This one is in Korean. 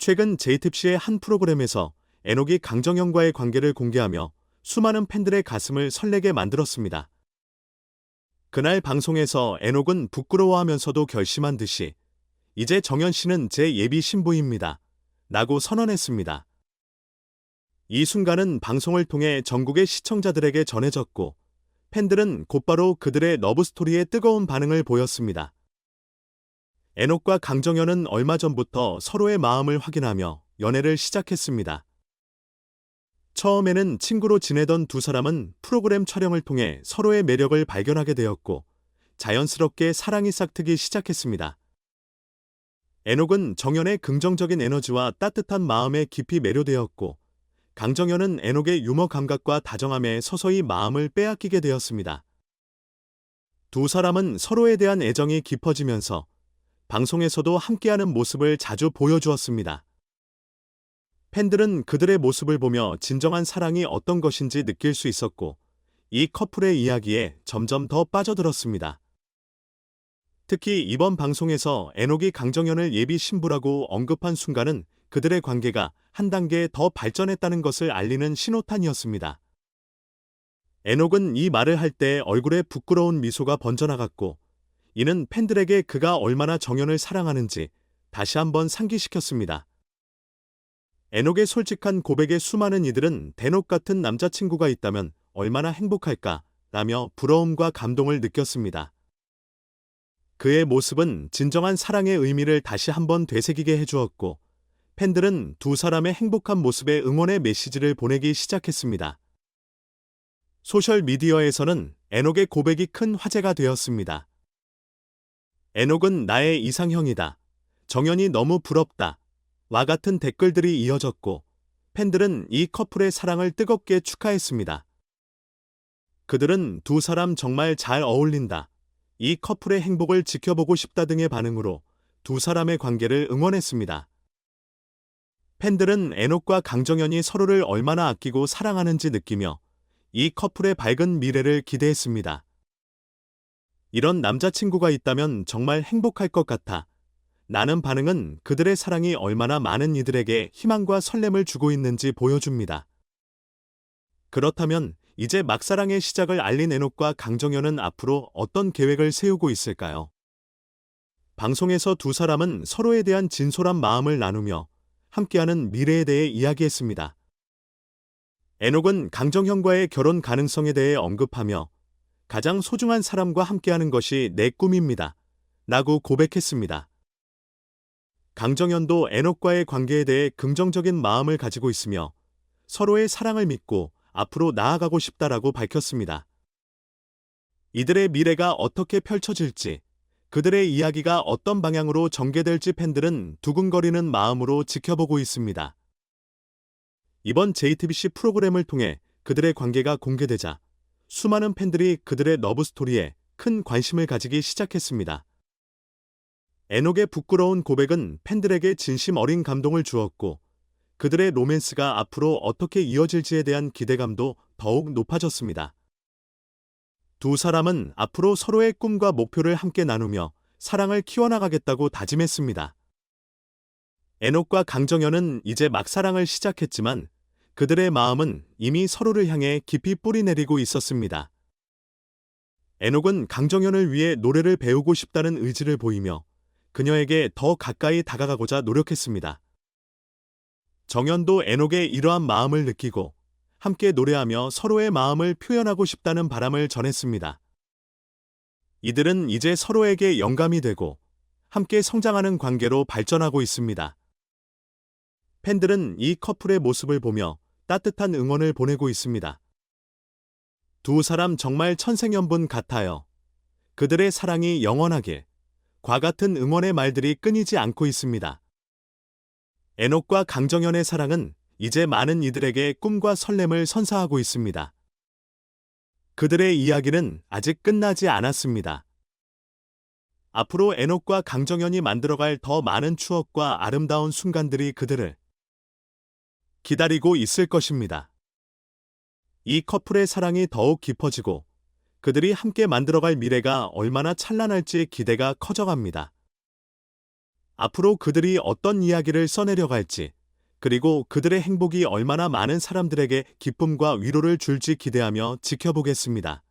최근 JTBC의 한 프로그램에서 에녹이 강정현과의 관계를 공개하며 수많은 팬들의 가슴을 설레게 만들었습니다. 그날 방송에서 에녹은 부끄러워하면서도 결심한 듯이 이제 정현 씨는 제 예비 신부입니다. 라고 선언했습니다. 이 순간은 방송을 통해 전국의 시청자들에게 전해졌고 팬들은 곧바로 그들의 러브스토리에 뜨거운 반응을 보였습니다. 에녹과 강정현은 얼마 전부터 서로의 마음을 확인하며 연애를 시작했습니다. 처음에는 친구로 지내던 두 사람은 프로그램 촬영을 통해 서로의 매력을 발견하게 되었고 자연스럽게 사랑이 싹트기 시작했습니다. 에녹은 정연의 긍정적인 에너지와 따뜻한 마음에 깊이 매료되었고 강정현은 에녹의 유머 감각과 다정함에 서서히 마음을 빼앗기게 되었습니다. 두 사람은 서로에 대한 애정이 깊어지면서 방송에서도 함께하는 모습을 자주 보여주었습니다. 팬들은 그들의 모습을 보며 진정한 사랑이 어떤 것인지 느낄 수 있었고 이 커플의 이야기에 점점 더 빠져들었습니다. 특히 이번 방송에서 에녹이 강정현을 예비 신부라고 언급한 순간은 그들의 관계가 한 단계 더 발전했다는 것을 알리는 신호탄이었습니다. 에녹은 이 말을 할 때 얼굴에 부끄러운 미소가 번져나갔고 이는 팬들에게 그가 얼마나 정현을 사랑하는지 다시 한번 상기시켰습니다. 에녹의 솔직한 고백에 수많은 이들은 대녹 같은 남자친구가 있다면 얼마나 행복할까 라며 부러움과 감동을 느꼈습니다. 그의 모습은 진정한 사랑의 의미를 다시 한번 되새기게 해주었고 팬들은 두 사람의 행복한 모습에 응원의 메시지를 보내기 시작했습니다. 소셜미디어에서는 에녹의 고백이 큰 화제가 되었습니다. 에녹은 나의 이상형이다. 정연이 너무 부럽다. 와 같은 댓글들이 이어졌고 팬들은 이 커플의 사랑을 뜨겁게 축하했습니다. 그들은 두 사람 정말 잘 어울린다. 이 커플의 행복을 지켜보고 싶다 등의 반응으로 두 사람의 관계를 응원했습니다. 팬들은 에녹과 강정현이 서로를 얼마나 아끼고 사랑하는지 느끼며 이 커플의 밝은 미래를 기대했습니다. 이런 남자친구가 있다면 정말 행복할 것 같아. 나는 반응은 그들의 사랑이 얼마나 많은 이들에게 희망과 설렘을 주고 있는지 보여줍니다. 그렇다면 이제 막사랑의 시작을 알린 에녹과 강정현은 앞으로 어떤 계획을 세우고 있을까요? 방송에서 두 사람은 서로에 대한 진솔한 마음을 나누며 함께하는 미래에 대해 이야기했습니다. 에녹은 강정현과의 결혼 가능성에 대해 언급하며 가장 소중한 사람과 함께하는 것이 내 꿈입니다. 라고 고백했습니다. 강정현도 에녹과의 관계에 대해 긍정적인 마음을 가지고 있으며 서로의 사랑을 믿고 앞으로 나아가고 싶다라고 밝혔습니다. 이들의 미래가 어떻게 펼쳐질지, 그들의 이야기가 어떤 방향으로 전개될지 팬들은 두근거리는 마음으로 지켜보고 있습니다. 이번 JTBC 프로그램을 통해 그들의 관계가 공개되자 수많은 팬들이 그들의 러브 스토리에 큰 관심을 가지기 시작했습니다. 에녹의 부끄러운 고백은 팬들에게 진심 어린 감동을 주었고 그들의 로맨스가 앞으로 어떻게 이어질지에 대한 기대감도 더욱 높아졌습니다. 두 사람은 앞으로 서로의 꿈과 목표를 함께 나누며 사랑을 키워나가겠다고 다짐했습니다. 에녹과 강정현은 이제 막 사랑을 시작했지만 그들의 마음은 이미 서로를 향해 깊이 뿌리 내리고 있었습니다. 에녹은 강정현을 위해 노래를 배우고 싶다는 의지를 보이며 그녀에게 더 가까이 다가가고자 노력했습니다. 정연도 에녹의 이러한 마음을 느끼고 함께 노래하며 서로의 마음을 표현하고 싶다는 바람을 전했습니다. 이들은 이제 서로에게 영감이 되고 함께 성장하는 관계로 발전하고 있습니다. 팬들은 이 커플의 모습을 보며 따뜻한 응원을 보내고 있습니다. 두 사람 정말 천생연분 같아요. 그들의 사랑이 영원하길. 과 같은 응원의 말들이 끊이지 않고 있습니다. 에녹과 강정현의 사랑은 이제 많은 이들에게 꿈과 설렘을 선사하고 있습니다. 그들의 이야기는 아직 끝나지 않았습니다. 앞으로 에녹과 강정현이 만들어갈 더 많은 추억과 아름다운 순간들이 그들을 기다리고 있을 것입니다. 이 커플의 사랑이 더욱 깊어지고 그들이 함께 만들어갈 미래가 얼마나 찬란할지 기대가 커져갑니다. 앞으로 그들이 어떤 이야기를 써내려갈지, 그리고 그들의 행복이 얼마나 많은 사람들에게 기쁨과 위로를 줄지 기대하며 지켜보겠습니다.